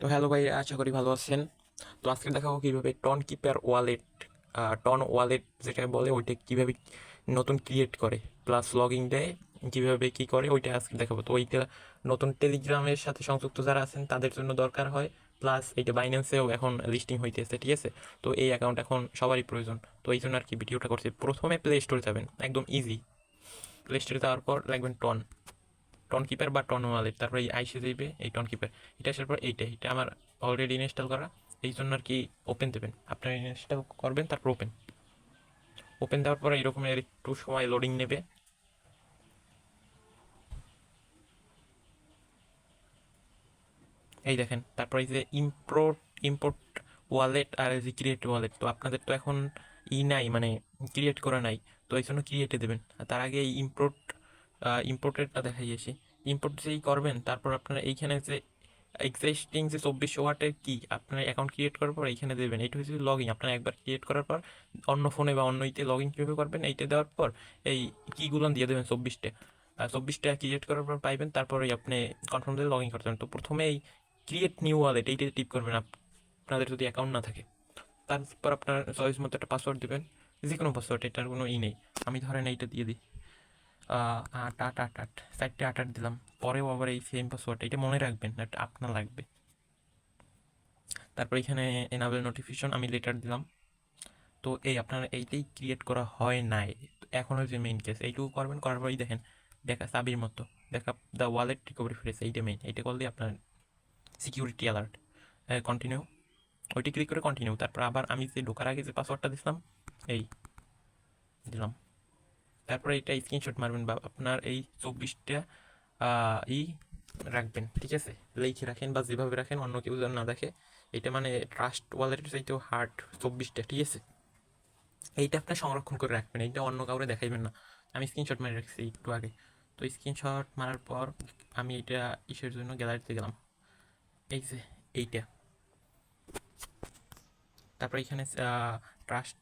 তো হ্যালো ভাই, আশা করি ভালো আছেন। তো আজকে দেখাবো কীভাবে Tonkeeper wallet ton wallet যেটা বলে, ওইটা কীভাবে নতুন ক্রিয়েট করে প্লাস লগইন দেয়, কীভাবে কী করে, ওইটা আজকে দেখাবো। তো ওইটা নতুন টেলিগ্রামের সাথে সংযুক্ত যারা আছেন, তাদের জন্য দরকার হয় প্লাস এইটা বাইন্যান্সেও এখন লিস্টিং হইতেছে, ঠিক আছে? তো এই অ্যাকাউন্ট এখন সবারই প্রয়োজন। তো এই জন্য আর কি ভিডিওটা করছি। প্রথমে প্লে স্টোরে যাবেন, একদম ইজি প্লে স্টোরে যাওয়ার পর লাগবেন টন টন কিপার বা টন ওয়ালেট তারপরে এই আইসে যাইবে এই টন কিপার এটা আসার পর এইটা এটা আমার অলরেডি ইনস্টল করা এই জন্য আর কি ওপেন দেবেন। আপনার ইনস্টল করবেন, তারপর ওপেন ওপেন দেওয়ার পরে এরকম একটু সময় লোডিং নেবে। এই দেখেন, তারপরে এই যে ইম্পোর্ট ইম্পোর্ট ওয়ালেট আর এই যে ক্রিয়েট ওয়ালেট তো আপনাদের তো এখন ই নাই মানে ক্রিয়েট করা নাই, তো এই জন্য ক্রিয়েটে দেবেন। তার আগে এই ইম্পোর্ট ইম্পোর্টেডটা দেখাইয়েছি ইম্পোর্ট যেই করবেন, তারপর আপনারা এইখানে যে এক্সিস্টিং যে চব্বিশশো ওয়াটের কি, আপনার অ্যাকাউন্ট ক্রিয়েট করার পর এইখানে দেবেন। এইটা হচ্ছে লগ ইন আপনার একবার ক্রিয়েট করার পর অন্য ফোনে বা অন্য ইতে লগ ইন কীভাবে করবেন, এইটা দেওয়ার পর এই কিগুলো দিয়ে দেবেন চব্বিশটা। চব্বিশটা ক্রিয়েট করার পর পাইবেন তারপরে আপনি কনফার্ম দিয়ে লগ ইন করতে তো প্রথমে এই ক্রিয়েট নিউ ওয়ালেট এইটা টিপ করবেন। আপনাদের যদি অ্যাকাউন্ট না থাকে, তারপর আপনার চয়েস মতো একটা পাসওয়ার্ড দেবেন। যে কোনো পাসওয়ার্ড এটার কোনো ই নেই। আমি ধরেন এইটা দিয়ে দিই। আট আট আট আট, চারটে আট আট দিলাম। পরেও আবার এই সেম পাসওয়ার্ড এটা মনে রাখবেন, এটা আপনার লাগবে। তারপর এখানে এনাবেল নোটিফিকেশন আমি লেটার দিলাম। তো এই আপনার এইটাই ক্রিয়েট করা হয় নাই। এখন হচ্ছে মেইন কেস এইটুকু করবেন, করার পরেই দেখেন, দেখা চাবির মতো। দেখা দ্য ওয়ালেট রিকভারি ফ্রেস এইটা মেইন এইটা করলে আপনার সিকিউরিটি অ্যালার্ট কন্টিনিউ ওইটি ক্লিক করে কন্টিনিউ তারপর আবার আমি যে ঢোকার আগে যে পাসওয়ার্ডটা দিছিলাম, এই দিলাম। তারপরে এটা স্ক্রিনশট মারবেন বা আপনার এই চব্বিশটা ই রাখবেন, ঠিক আছে? লিখে রাখেন বা যেভাবে রাখেন, অন্য কেউ যেন না দেখে। এটা মানে ট্রাস্ট ওয়ালেটের চাইতেও হার্ড চব্বিশটা, ঠিক আছে? এইটা আপনার সংরক্ষণ করে রাখবেন, এইটা অন্য কাউরে দেখাইবেন না। আমি স্ক্রিনশট মেরে রাখছি একটু আগে। তো স্ক্রিনশট মারার পর আমি এটা ইসের জন্য গ্যালারিতে গেলাম। এই যে, এইটা। তারপর এখানে ট্রাস্ট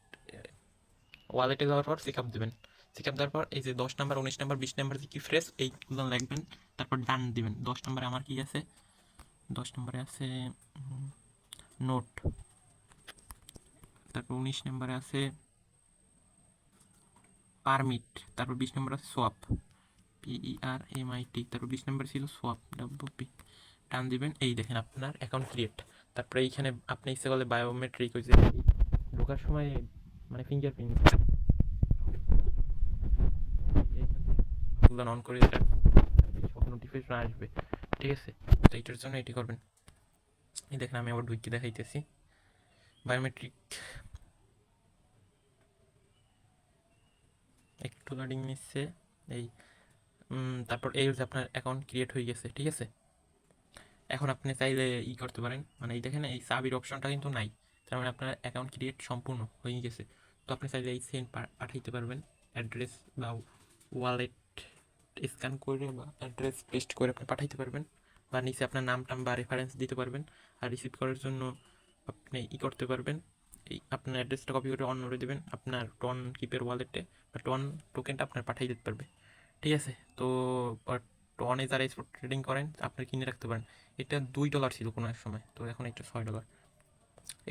ওয়ালেটে যাওয়ার পর চেক আপ দেবেন। চেক আপ দেওয়ার পর এই যে দশ নাম্বার উনিশ নাম্বার বিশ নাম্বার যে কি ফ্রেশ এইগুলো লিখবেন, তারপর ডান দিবেন। দশ নাম্বারে আমার কি আছে? দশ নম্বরে আছে নোট তারপর উনিশ নম্বরে আছে পারমিট তারপর বিশ নম্বর আছে swap P R M I T তারপর বিশ নম্বর ছিল সোয়াপ ডাব্লিউ পি টান দিবেন, এই দেখেন আপনার অ্যাকাউন্ট ক্রিয়েট তারপরে এইখানে আপনি ইচ্ছে করলে বায়োমেট্রিক হয়েছে ঢোকার সময় মানে ফিঙ্গারপ্রিন্ট অন করে সব নোটিফিকেশন আসবে। ঠিক আছে? তো এইটার জন্য এটি করবেন। এই দেখেন, আমি আবার ঢুকি দেখাইতেছি। বায়োমেট্রিক একটু লোডিং নিচ্ছে। এই তারপর এই হচ্ছে আপনার অ্যাকাউন্ট ক্রিয়েট হয়ে গেছে, ঠিক আছে? এখন আপনি চাইলে ই করতে পারেন। মানে এই দেখেন, এই সাবির অপশনটা কিন্তু নাই। তার মানে আপনার অ্যাকাউন্ট ক্রিয়েট সম্পূর্ণ হয়ে গেছে। তো আপনি চাইলে এই সেন্ড পাঠাইতে পারবেন। অ্যাড্রেস বা ওয়ালেট স্ক্যান করে বা অ্যাড্রেস পেস্ট করে আপনি পাঠাইতে পারবেন বা নিচে আপনার নাম টাম বা রেফারেন্স দিতে পারবেন আর রিসিভ করার জন্য আপনি ই করতে পারবেন। এই আপনার অ্যাড্রেসটা কপি করে অন করে দেবেন আপনার টন কিপের ওয়ালেটে বা টন টোকেনটা আপনার পাঠিয়ে দিতে পারবে। ঠিক আছে? তো টনে যারা স্পট ট্রেডিং করেন আপনি কিনে রাখতে পারেন। এটা দুই ডলার ছিল কোনো এক সময়, তো এখন এটা ছয় ডলার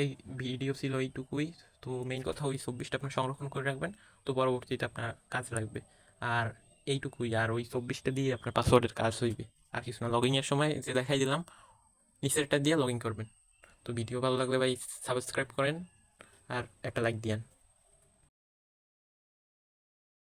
এই ভিডিও ছিল এইটুকুই। তো মেইন কথা ওই চব্বিশটা আপনি সংরক্ষণ করে রাখবেন, তো পরবর্তীতে আপনার কাজ লাগবে। আর এইটুকুই। আর ওই চব্বিশটা দিয়ে আপনার পাসওয়ার্ডের কাজ হইবে। আর কিছু না লগ লগইনের সময় যে দেখাই দিলাম, নিচেরটা দিয়ে লগ ইন করবেন। তো ভিডিও ভালো লাগলে ভাই সাবস্ক্রাইব করেন, আর একটা লাইক দিয়েন।